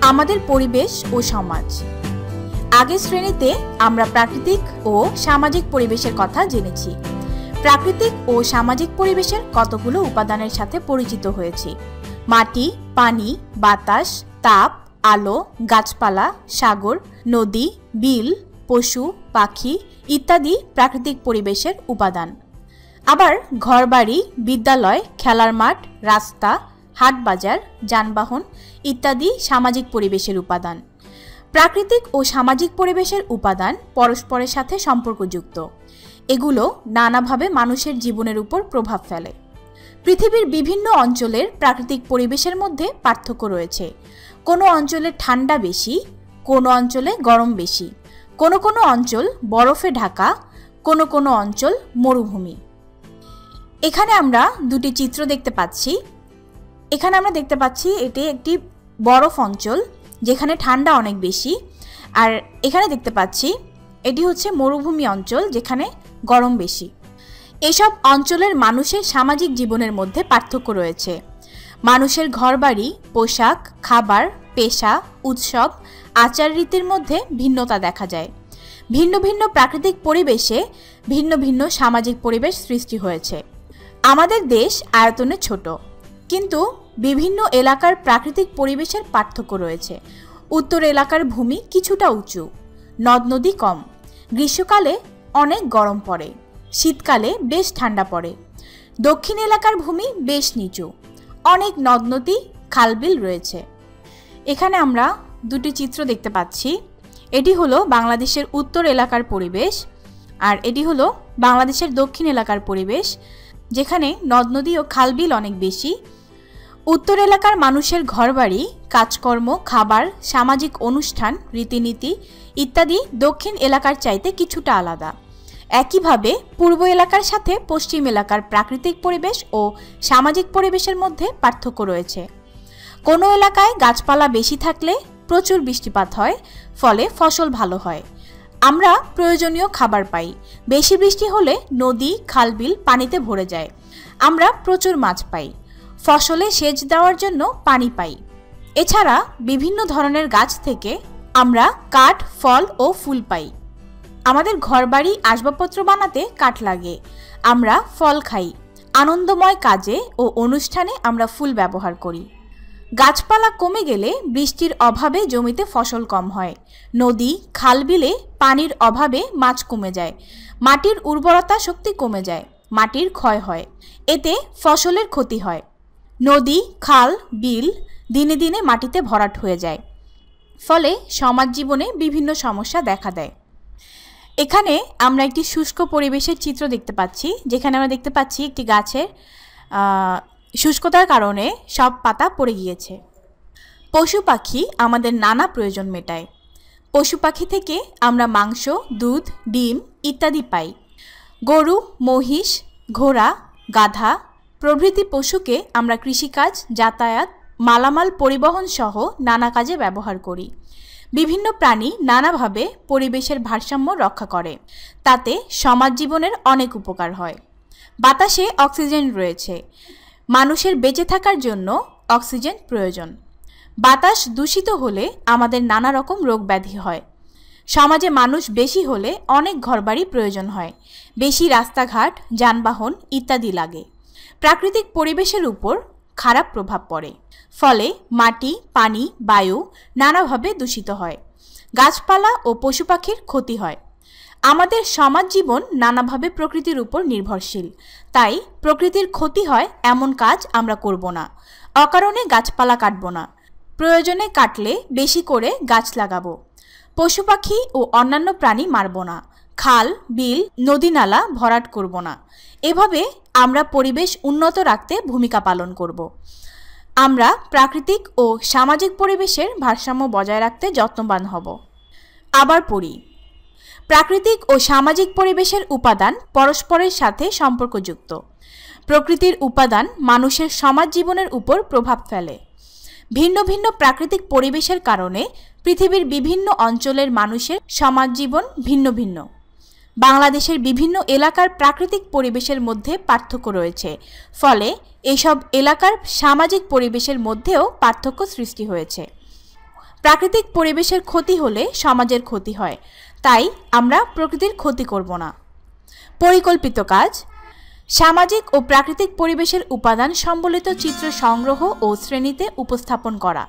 আমাদের পরিবেশ ও সমাজ। আগের শ্রেণীতে আমরা প্রাকৃতিক ও সামাজিক পরিবেশের কথা জেনেছি। প্রাকৃতিক ও সামাজিক পরিবেশের কতগুলো উপাদানের সাথে পরিচিত হয়েছি? মাটি, পানি, বাতাস, তাপ, আলো, গাছপালা, সাগর, নদী, বিল, পশু, পাখি ইত্যাদি প্রাকৃতিক পরিবেশের উপাদান। আবার ঘরবাড়ি, বিদ্যালয়, খেলার মাঠ, রাস্তা হাট বাজার, যানবাহন ইত্যাদি সামাজিক পরিবেশের উপাদান। প্রাকৃতিক ও সামাজিক পরিবেশের উপাদান পরস্পরের সাথে সম্পর্কযুক্ত। এগুলো নানাভাবে মানুষের জীবনের উপর প্রভাব ফেলে। পৃথিবীর বিভিন্ন অঞ্চলের প্রাকৃতিক পরিবেশের মধ্যে পার্থক্য রয়েছে। কোনো অঞ্চলে ঠান্ডা বেশি, কোনো অঞ্চলে গরম বেশি। কোনো কোনো অঞ্চল বরফে ঢাকা, কোনো কোনো অঞ্চল মরুভূমি। এখানে আমরা দুটি চিত্র দেখতে পাচ্ছি। এখানে আমরা দেখতে পাচ্ছি এটি একটি বরফ অঞ্চল, যেখানে ঠান্ডা অনেক বেশি। আর এখানে দেখতে পাচ্ছি এটি হচ্ছে মরুভূমি অঞ্চল, যেখানে গরম বেশি। এসব অঞ্চলের মানুষের সামাজিক জীবনের মধ্যে পার্থক্য রয়েছে। মানুষের ঘরবাড়ি, পোশাক, খাবার, পেশা, উৎসব আচার রীতির মধ্যে ভিন্নতা দেখা যায়। ভিন্ন ভিন্ন প্রাকৃতিক পরিবেশে ভিন্ন ভিন্ন সামাজিক পরিবেশ সৃষ্টি হয়েছে। আমাদের দেশ আয়তনে ছোট, কিন্তু বিভিন্ন এলাকার প্রাকৃতিক পরিবেশের পার্থক্য রয়েছে। উত্তর এলাকার ভূমি কিছুটা উঁচু, নদ নদী কম, গ্রীষ্মকালে অনেক গরম পড়ে, শীতকালে বেশ ঠান্ডা পড়ে। দক্ষিণ এলাকার ভূমি বেশ নিচু, অনেক নদ নদী, খালবিল রয়েছে। এখানে আমরা দুটি চিত্র দেখতে পাচ্ছি। এটি হলো বাংলাদেশের উত্তর এলাকার পরিবেশ আর এটি হলো বাংলাদেশের দক্ষিণ এলাকার পরিবেশ, যেখানে নদ নদী ও খালবিল অনেক বেশি। উত্তর এলাকার মানুষের ঘরবাড়ি, কাজকর্ম, খাবার, সামাজিক অনুষ্ঠান, রীতিনীতি ইত্যাদি দক্ষিণ এলাকার চাইতে কিছুটা আলাদা। একইভাবে পূর্ব এলাকার সাথে পশ্চিম এলাকার প্রাকৃতিক পরিবেশ ও সামাজিক পরিবেশের মধ্যে পার্থক্য রয়েছে। কোনো এলাকায় গাছপালা বেশি থাকলে প্রচুর বৃষ্টিপাত হয়, ফলে ফসল ভালো হয়। আমরা প্রয়োজনীয় খাবার পাই। বেশি বৃষ্টি হলে নদী, খালবিল পানিতে ভরে যায়। আমরা প্রচুর মাছ পাই। ফসলে সেচ দেওয়ার জন্য পানি পাই। এছাড়া বিভিন্ন ধরনের গাছ থেকে আমরা কাঠ, ফল ও ফুল পাই। আমাদের ঘরবাড়ি আসবাবপত্র বানাতে কাঠ লাগে। আমরা ফল খাই। আনন্দময় কাজে ও অনুষ্ঠানে আমরা ফুল ব্যবহার করি। গাছপালা কমে গেলে বৃষ্টির অভাবে জমিতে ফসল কম হয়। নদী খালবিলে পানির অভাবে মাছ কমে যায়। মাটির উর্বরতা শক্তি কমে যায়। মাটির ক্ষয় হয়। এতে ফসলের ক্ষতি হয়। নদী, খাল, বিল দিনে দিনে মাটিতে ভরাট হয়ে যায়। ফলে সমাজ জীবনে বিভিন্ন সমস্যা দেখা দেয়। এখানে আমরা একটি শুষ্ক পরিবেশের চিত্র দেখতে পাচ্ছি, যেখানে আমরা দেখতে পাচ্ছি একটি গাছের শুষ্কতার কারণে সব পাতা পড়ে গিয়েছে। পশু পাখি আমাদের নানা প্রয়োজন মেটায়। পশু পাখি থেকে আমরা মাংস, দুধ, ডিম ইত্যাদি পাই। গরু, মহিষ, ঘোড়া, গাধা প্রভৃতি পশুকে আমরা কৃষিকাজ, যাতায়াত, মালামাল পরিবহন সহ নানা কাজে ব্যবহার করি। বিভিন্ন প্রাণী নানাভাবে পরিবেশের ভারসাম্য রক্ষা করে। তাতে সমাজ জীবনের অনেক উপকার হয়। বাতাসে অক্সিজেন রয়েছে। মানুষের বেঁচে থাকার জন্য অক্সিজেন প্রয়োজন। বাতাস দূষিত হলে আমাদের নানা রকম রোগ ব্যাধি হয়। সমাজে মানুষ বেশি হলে অনেক ঘরবাড়ি প্রয়োজন হয়। বেশি রাস্তাঘাট, যানবাহন ইত্যাদি লাগে। প্রাকৃতিক পরিবেশের উপর খারাপ প্রভাব পড়ে। ফলে মাটি, পানি, বায়ু নানাভাবে দূষিত হয়। গাছপালা ও পশু পাখির ক্ষতি হয়। আমাদের সমাজ জীবন নানাভাবে প্রকৃতির উপর নির্ভরশীল। তাই প্রকৃতির ক্ষতি হয় এমন কাজ আমরা করব না। অকারণে গাছপালা কাটব না। প্রয়োজনে কাটলে বেশি করে গাছ লাগাবো। পশু পাখি ও অন্যান্য প্রাণী মারব না। খাল, বিল, নদী নালা ভরাট করব না। এভাবে আমরা পরিবেশ উন্নত রাখতে ভূমিকা পালন করব। আমরা প্রাকৃতিক ও সামাজিক পরিবেশের ভারসাম্য বজায় রাখতে যত্নবান হব। আবার পড়ি। প্রাকৃতিক ও সামাজিক পরিবেশের উপাদান পরস্পরের সাথে সম্পর্কযুক্ত। প্রকৃতির উপাদান মানুষের সমাজ জীবনের উপর প্রভাব ফেলে। ভিন্ন ভিন্ন প্রাকৃতিক পরিবেশের কারণে পৃথিবীর বিভিন্ন অঞ্চলের মানুষের সমাজ জীবন ভিন্ন ভিন্ন। বাংলাদেশের বিভিন্ন এলাকার প্রাকৃতিক পরিবেশের মধ্যে পার্থক্য রয়েছে। ফলে এসব এলাকার সামাজিক পরিবেশের মধ্যেও পার্থক্য সৃষ্টি হয়েছে। প্রাকৃতিক পরিবেশের ক্ষতি হলে সমাজের ক্ষতি হয়। তাই আমরা প্রকৃতির ক্ষতি করব না। পরিকল্পিত কাজ। সামাজিক ও প্রাকৃতিক পরিবেশের উপাদান সম্বলিত চিত্র সংগ্রহ ও শ্রেণীতে উপস্থাপন করা।